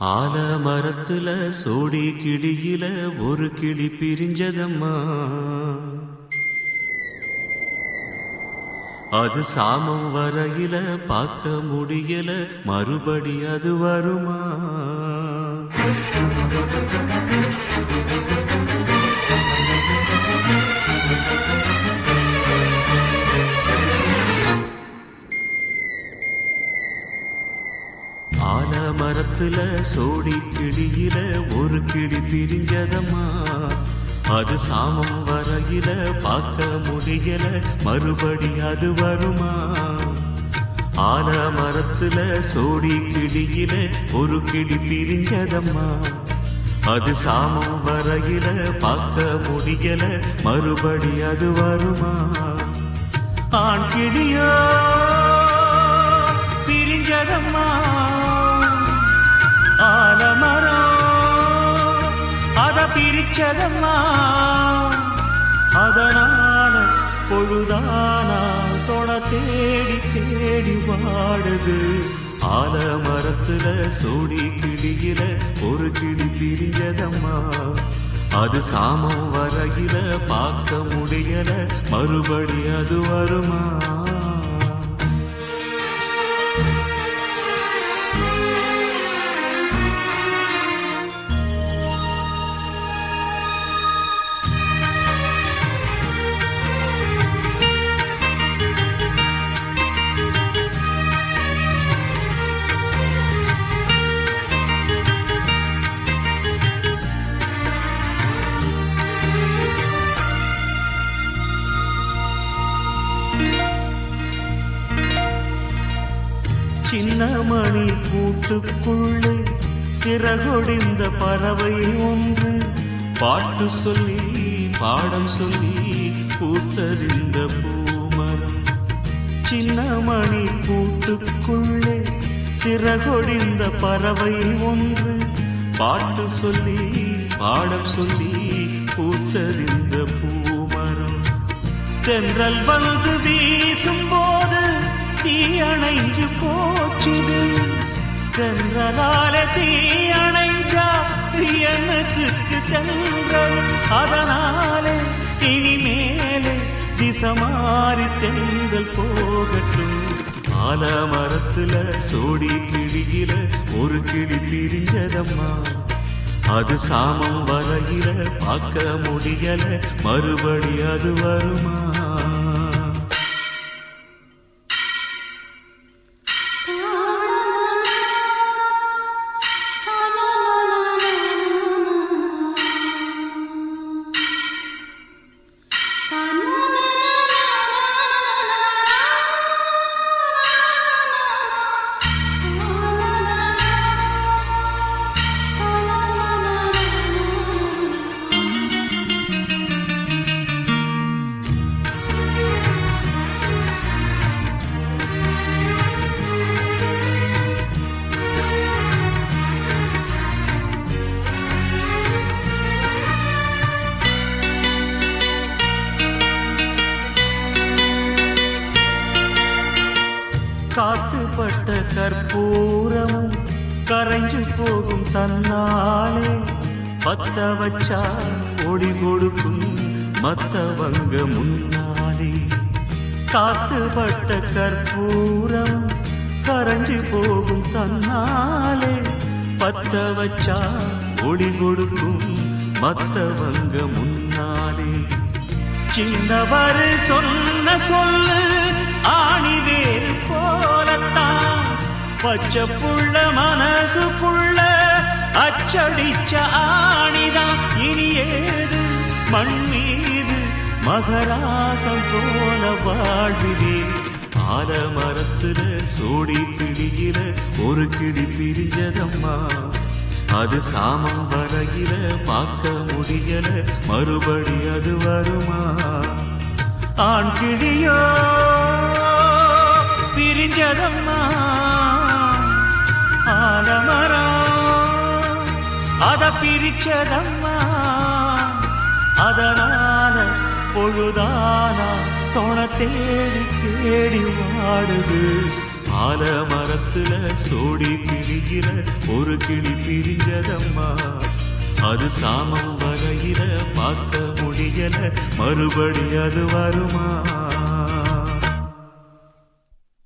ஆல மரத்துல சோடி கிளியில ஒரு கிளி பிரிஞ்சதம்மா. அது சாமம் வரையில பார்க்க முடியல மறுபடி அது வருமா? ஆல மரத்துல சோடி கிளியில ஒரு கிளி பிரிஞ்சதம்மா. அது சாமம் வரையில பார்க்க முடியல மறுபடி அது வருமா? ஆல மரத்துல சோடி கிளியில ஒரு கிளி பிரிஞ்சதம்மா. அது சாமம் வரையில பார்க்க முடியல மறுபடி அது வருமா? ஆண் கிளியோ பிரிஞ்சதம்மா. ஆலமரம் அத பிரிச்சதம்மா. அதனால பொழுதானா தொட தேடி தேடி வாடுது. ஆலமரத்துல சோடி கிளியில ஒரு கிளி பிரிஞ்சதம்மா. அது சாமம் வரையில பார்க்க முடியல. மறுபடி அது வருமா? சின்னமணி கூட்டுக்குள்ளே சிறகொடிந்த பறவை ஒன்று. பாட்டு சொல்லி பாடம் சொல்லி பூத்ததிந்த பூமரம். சின்னமணி கூட்டுக்குள்ளே சிறகொடிந்த பறவை ஒன்று. பாட்டு சொல்லி பாடம் சொல்லி பூத்ததிந்த பூமரம். தென்றல் வந்து வீசும்போ அணைஞ்சு போச்சுது. தென்றலால தீ அணைஞ்சா எனக்கு தென்றல். அதனாலே இனிமேலே திசமாறி தெங்கள் போகட்டும். ஆலமரத்துல சோடி கிளியில ஒரு கிளி பிரிஞ்சதம்மா. அது சாமம் வரையில பார்க்க முடியல. மறுபடி அது வருமா? காத்துப்பட்ட கற்பூரம் கரைஞ்சு போகும் தன்னாலே பத்த வச்சா ஒளி கொடுக்கும் மத்தவங்க முன்னாலே. காத்துப்பட்ட கற்பூரம் கரைஞ்சு போகும் தன்னாலே பத்த வச்சா ஒளி கொடுக்கும் மத்தவங்க முன்னாலே. சின்னவர் சொன்ன சொல்லு ஆணிவே பச்சை புள்ள மனசுக்குள்ள அச்சடிச்ச ஆணிதான் இனி ஏது? மண் மீது மகராசம் போல வாழ்விலே. ஆலமரத்துல சோடி பிடியில ஒரு கிடி பிரிஞ்சதம்மா. அது சாமம் வரையில பார்க்க முடியல மறுபடி அது வருமா? ஆண் கிழியோ பிரிஞ்சதம்மா. ஆலமரம் அத பிரிச்சதம்மா. அதனால பொழுதானா தொண தேடி தேடி வாடுது. ஆலமரத்துல சோடி பிரிகிற ஒரு கிளி பிரிஞ்சதம்மா. அது சாமம் வரையில பார்க்க முடியல. மறுபடி அது வருமா?